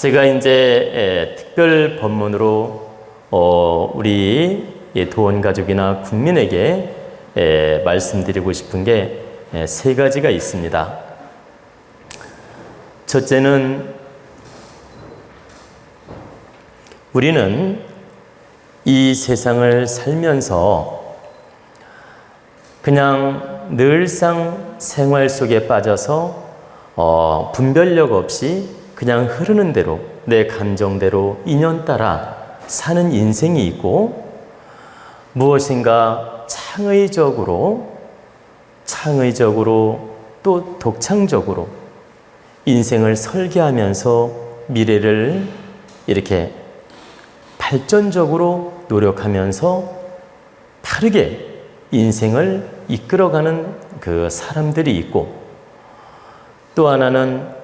제가 이제 특별 법문으로 어, 우리 도원 가족이나 국민에게 말씀드리고 싶은 게 세 가지가 있습니다. 첫째는 우리는 이 세상을 살면서 그냥 늘상 생활 속에 빠져서 어, 분별력 없이 그냥 흐르는 대로 내 감정대로 인연 따라 사는 인생이 있고 무엇인가 창의적으로 창의적으로 또 독창적으로 인생을 설계하면서 미래를 이렇게 발전적으로 노력하면서 다르게 인생을 이끌어가는 그 사람들이 있고 또 하나는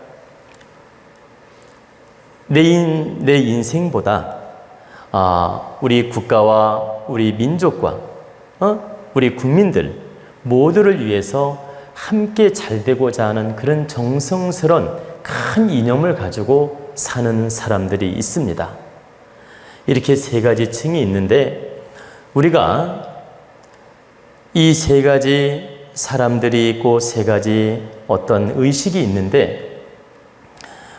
내, 인, 내 인생보다 아, 우리 국가와 우리 민족과 어? 우리 국민들 모두를 위해서 함께 잘 되고자 하는 그런 정성스런 큰 이념을 가지고 사는 사람들이 있습니다. 이렇게 세 가지 층이 있는데 우리가 이 세 가지 사람들이 있고 세 가지 어떤 의식이 있는데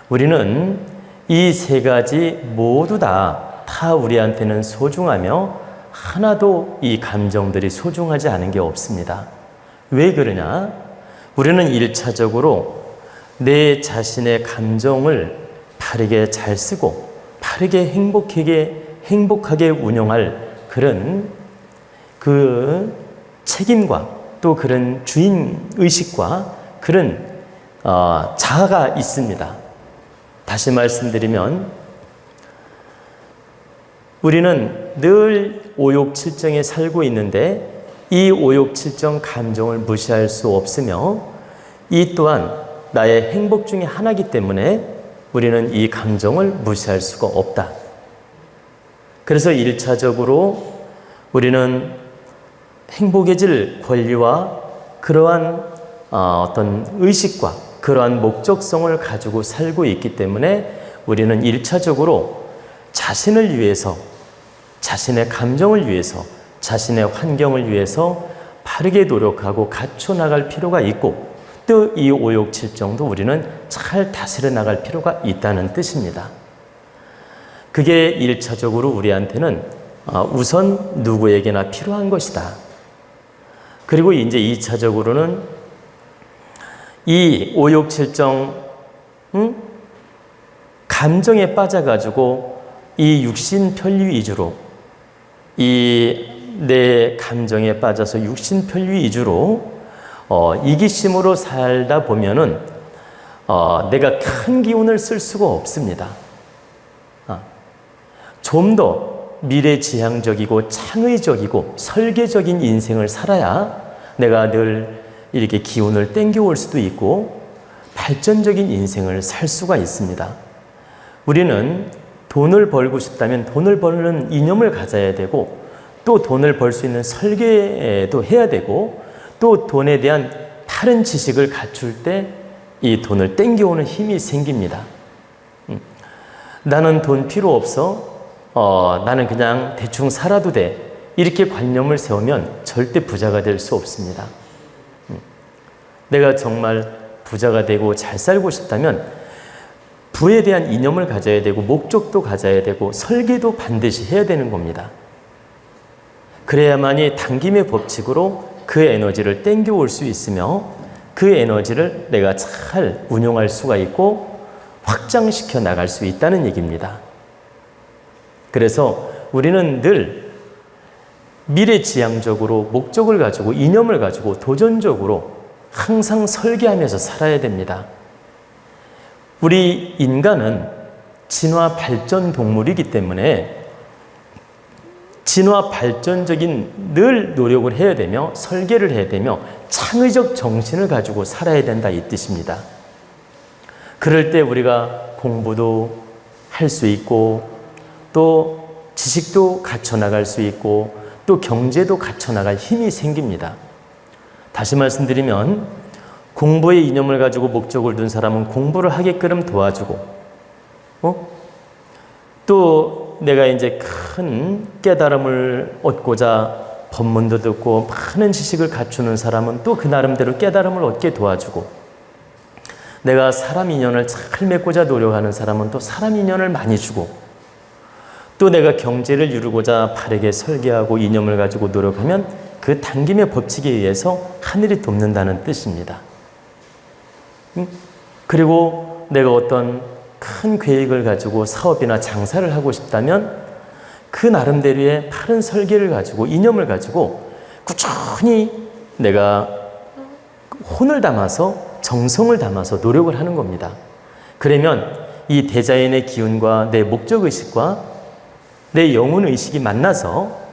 우리는 이 세 가지 모두 다 다 우리한테는 소중하며 하나도 이 감정들이 소중하지 않은 게 없습니다. 왜 그러냐? 우리는 일차적으로 내 자신의 감정을 바르게 잘 쓰고 바르게 행복하게 행복하게 운영할 그런 그 책임과 또 그런 주인 의식과 그런 어, 자아가 있습니다. 다시 말씀드리면 우리는 늘 오욕칠정에 살고 있는데 이 오욕칠정 감정을 무시할 수 없으며 이 또한 나의 행복 중의 하나이기 때문에 우리는 이 감정을 무시할 수가 없다. 그래서 일차적으로 우리는 행복해질 권리와 그러한 어, 어떤 의식과 그러한 목적성을 가지고 살고 있기 때문에 우리는 일차적으로 자신을 위해서 자신의 감정을 위해서 자신의 환경을 위해서 바르게 노력하고 갖춰 나갈 필요가 있고 또 이 오욕칠정도 우리는 잘 다스려 나갈 필요가 있다는 뜻입니다. 그게 일차적으로 우리한테는 어, 우선 누구에게나 필요한 것이다. 그리고 이제 이차적으로는 이 오욕칠정 응? 감정에 빠져가지고 이 육신 편리 위주로 이 내 감정에 빠져서 육신 편리 위주로 어, 이기심으로 살다 보면은 어, 내가 큰 기운을 쓸 수가 없습니다. 어, 좀더 미래지향적이고 창의적이고 설계적인 인생을 살아야 내가 늘 이렇게 기운을 땡겨올 수도 있고 발전적인 인생을 살 수가 있습니다. 우리는 돈을 벌고 싶다면 돈을 버는 이념을 가져야 되고 또 돈을 벌 수 있는 설계도 해야 되고 또 돈에 대한 다른 지식을 갖출 때 이 돈을 땡겨오는 힘이 생깁니다. 음. 나는 돈 필요 없어. 어, 나는 그냥 대충 살아도 돼. 이렇게 관념을 세우면 절대 부자가 될 수 없습니다. 음. 내가 정말 부자가 되고 잘 살고 싶다면 부에 대한 이념을 가져야 되고 목적도 가져야 되고 설계도 반드시 해야 되는 겁니다. 그래야만이 당김의 법칙으로 그 에너지를 땡겨올 수 있으며 그 에너지를 내가 잘 운용할 수가 있고 확장시켜 나갈 수 있다는 얘기입니다. 그래서 우리는 늘 미래지향적으로 목적을 가지고 이념을 가지고 도전적으로 항상 설계하면서 살아야 됩니다. 우리 인간은 진화 발전 동물이기 때문에 진화 발전적인 늘 노력을 해야 되며 설계를 해야 되며 창의적 정신을 가지고 살아야 된다 이 뜻입니다. 그럴 때 우리가 공부도 할 수 있고 또 지식도 갖춰 나갈 수 있고 또 경제도 갖춰 나갈 힘이 생깁니다. 다시 말씀드리면 공부의 이념을 가지고 목적을 둔 사람은 공부를 하게끔 도와주고 어? 또 내가 이제 큰 깨달음을 얻고자 법문도 듣고 많은 지식을 갖추는 사람은 또 그 나름대로 깨달음을 얻게 도와주고 내가 사람 인연을 잘 맺고자 노력하는 사람은 또 사람 인연을 많이 주고 또 내가 경제를 이루고자 바르게 설계하고 이념을 가지고 노력하면 그 당김의 법칙에 의해서 하늘이 돕는다는 뜻입니다. 음? 그리고 내가 어떤 큰 계획을 가지고 사업이나 장사를 하고 싶다면 그 나름대로의 바른 설계를 가지고 이념을 가지고 꾸준히 내가 혼을 담아서 정성을 담아서 노력을 하는 겁니다. 그러면 이 대자연의 기운과 내 목적 의식과 내 영혼 의식이 만나서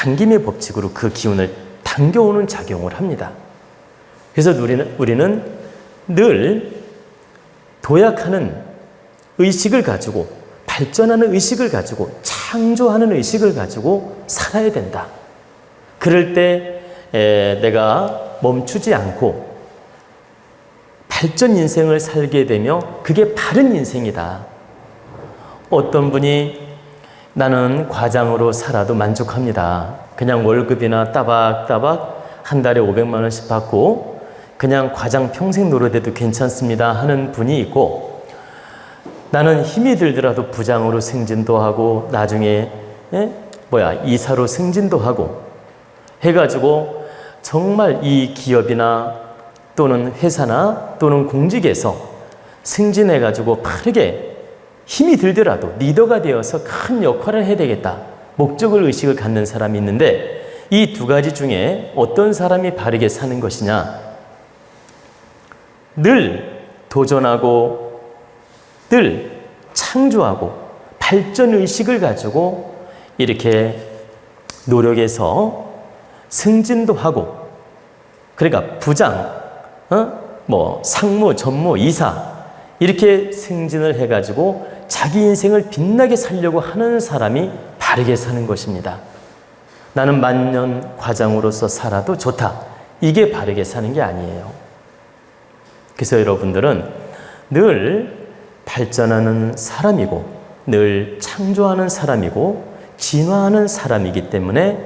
당김의 법칙으로 그 기운을 당겨오는 작용을 합니다. 그래서 우리는, 우리는 늘 도약하는 의식을 가지고 발전하는 의식을 가지고 창조하는 의식을 가지고 살아야 된다. 그럴 때 에, 내가 멈추지 않고 발전 인생을 살게 되며 그게 바른 인생이다. 어떤 분이 나는 과장으로 살아도 만족합니다. 그냥 월급이나 따박따박 한 달에 500만 원씩 받고 그냥 과장 평생 노릇해도 괜찮습니다 하는 분이 있고 나는 힘이 들더라도 부장으로 승진도 하고 나중에 예? 뭐야 이사로 승진도 하고 해가지고 정말 이 기업이나 또는 회사나 또는 공직에서 승진해가지고 빠르게 힘이 들더라도 리더가 되어서 큰 역할을 해야 되겠다. 목적을 의식을 갖는 사람이 있는데 이 두 가지 중에 어떤 사람이 바르게 사는 것이냐? 늘 도전하고 늘 창조하고 발전 의식을 가지고 이렇게 노력해서 승진도 하고 그러니까 부장, 어? 뭐 상무, 전무, 이사 이렇게 승진을 해가지고 자기 인생을 빛나게 살려고 하는 사람이 바르게 사는 것입니다. 나는 만년 과장으로서 살아도 좋다. 이게 바르게 사는 게 아니에요. 그래서 여러분들은 늘 발전하는 사람이고, 늘 창조하는 사람이고, 진화하는 사람이기 때문에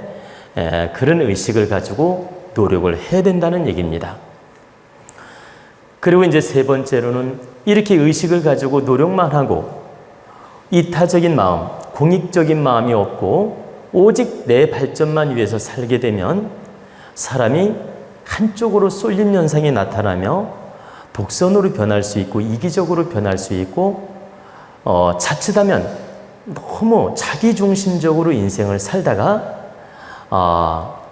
그런 의식을 가지고 노력을 해야 된다는 얘기입니다. 그리고 이제 세 번째로는 이렇게 의식을 가지고 노력만 하고 이타적인 마음, 공익적인 마음이 없고 오직 내 발전만 위해서 살게 되면 사람이 한쪽으로 쏠림 현상이 나타나며 독선으로 변할 수 있고 이기적으로 변할 수 있고 어, 자칫하면 너무 자기중심적으로 인생을 살다가 어,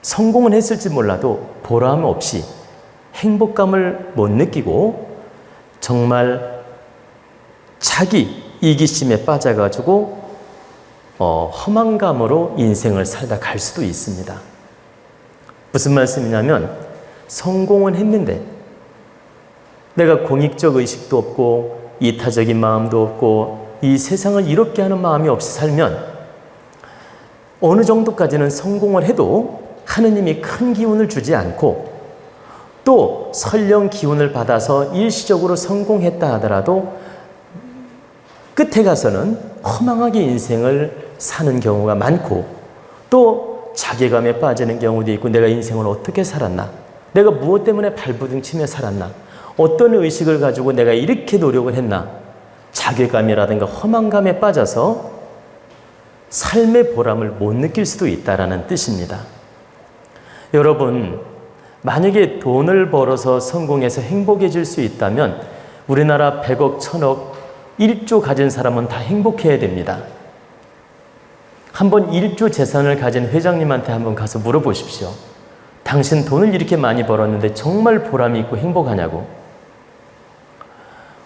성공은 했을지 몰라도 보람 없이 행복감을 못 느끼고 정말 자기 이기심에 빠져가지고 어, 허망감으로 인생을 살다 갈 수도 있습니다. 무슨 말씀이냐면 성공은 했는데 내가 공익적 의식도 없고 이타적인 마음도 없고 이 세상을 이롭게 하는 마음이 없이 살면 어느 정도까지는 성공을 해도 하느님이 큰 기운을 주지 않고 또 설령 기운을 받아서 일시적으로 성공했다 하더라도 끝에 가서는 허망하게 인생을 사는 경우가 많고 또 자괴감에 빠지는 경우도 있고 내가 인생을 어떻게 살았나? 내가 무엇 때문에 발부둥 치며 살았나? 어떤 의식을 가지고 내가 이렇게 노력을 했나? 자괴감이라든가 허망감에 빠져서 삶의 보람을 못 느낄 수도 있다라는 뜻입니다. 여러분, 만약에 돈을 벌어서 성공해서 행복해질 수 있다면 우리나라 100억, 1000억, 1조 가진 사람은 다 행복해야 됩니다. 한번 1조 재산을 가진 회장님한테 한번 가서 물어보십시오. 당신 돈을 이렇게 많이 벌었는데 정말 보람이 있고 행복하냐고.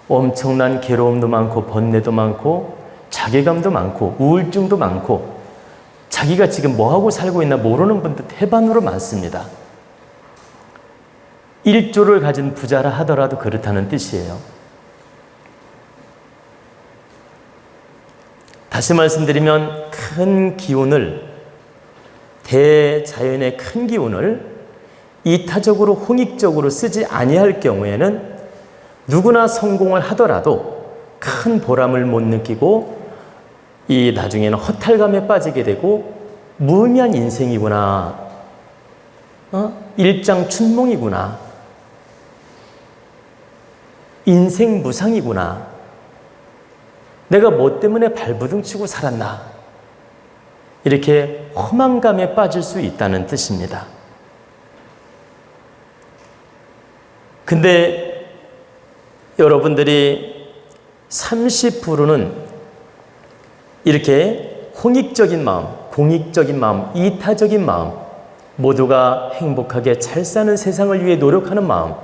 엄청난 괴로움도 많고 번뇌도 많고 자괴감도 많고 우울증도 많고 자기가 지금 뭐하고 살고 있나 모르는 분들 태반으로 많습니다. 1조를 가진 부자라 하더라도 그렇다는 뜻이에요. 다시 말씀드리면 큰 기운을 대자연의 큰 기운을 이타적으로 홍익적으로 쓰지 아니할 경우에는 누구나 성공을 하더라도 큰 보람을 못 느끼고 이 나중에는 허탈감에 빠지게 되고 무의미한 인생이구나. 어? 일장춘몽이구나. 인생 무상이구나. 내가 뭐 때문에 발부둥 치고 살았나. 이렇게 허망감에 빠질 수 있다는 뜻입니다. 근데 여러분들이 30%는 이렇게 홍익적인 마음, 공익적인 마음, 이타적인 마음, 모두가 행복하게 잘 사는 세상을 위해 노력하는 마음,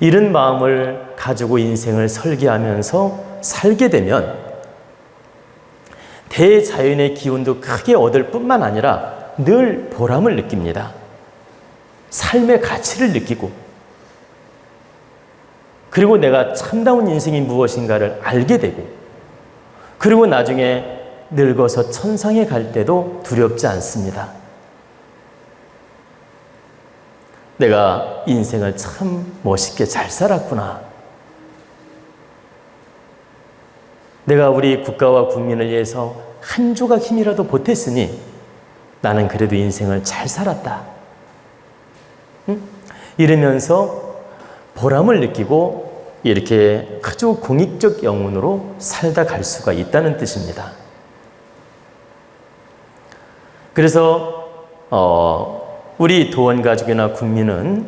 이런 마음을 가지고 인생을 설계하면서 살게 되면 대자연의 기운도 크게 얻을 뿐만 아니라 늘 보람을 느낍니다. 삶의 가치를 느끼고 그리고 내가 참다운 인생이 무엇인가를 알게 되고 그리고 나중에 늙어서 천상에 갈 때도 두렵지 않습니다. 내가 인생을 참 멋있게 잘 살았구나. 내가 우리 국가와 국민을 위해서 한 조각 힘이라도 보탰으니 나는 그래도 인생을 잘 살았다. 응? 이러면서 보람을 느끼고 이렇게 아주 공익적 영혼으로 살다 갈 수가 있다는 뜻입니다. 그래서 어, 우리 도원 가족이나 국민은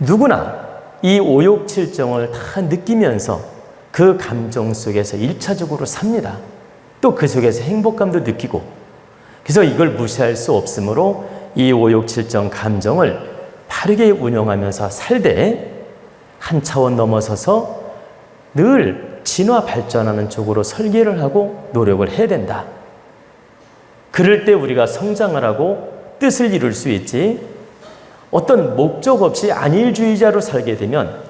누구나 이 오욕칠정을 다 느끼면서 그 감정 속에서 일차적으로 삽니다. 또 그 속에서 행복감도 느끼고 그래서 이걸 무시할 수 없으므로 이 오욕칠정 감정을 바르게 운영하면서 살되 한 차원 넘어서서 늘 진화 발전하는 쪽으로 설계를 하고 노력을 해야 된다. 그럴 때 우리가 성장을 하고 뜻을 이룰 수 있지 어떤 목적 없이 안일주의자로 살게 되면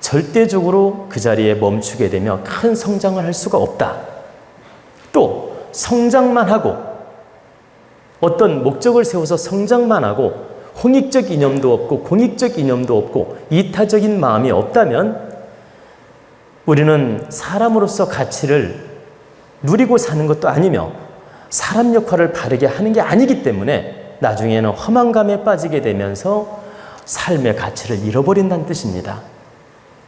절대적으로 그 자리에 멈추게 되며 큰 성장을 할 수가 없다. 또 성장만 하고 어떤 목적을 세워서 성장만 하고 홍익적 이념도 없고 공익적 이념도 없고 이타적인 마음이 없다면 우리는 사람으로서 가치를 누리고 사는 것도 아니며 사람 역할을 바르게 하는 게 아니기 때문에 나중에는 허망감에 빠지게 되면서 삶의 가치를 잃어버린다는 뜻입니다.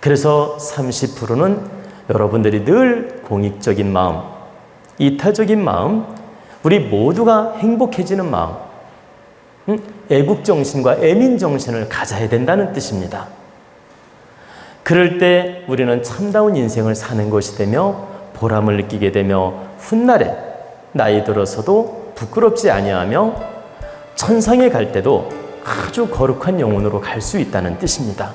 그래서 30%는 여러분들이 늘 공익적인 마음, 이타적인 마음, 우리 모두가 행복해지는 마음, 애국 정신과 애민 정신을 가져야 된다는 뜻입니다. 그럴 때 우리는 참다운 인생을 사는 것이 되며 보람을 느끼게 되며 훗날에 나이 들어서도 부끄럽지 아니하며 천상에 갈 때도 아주 거룩한 영혼으로 갈 수 있다는 뜻입니다.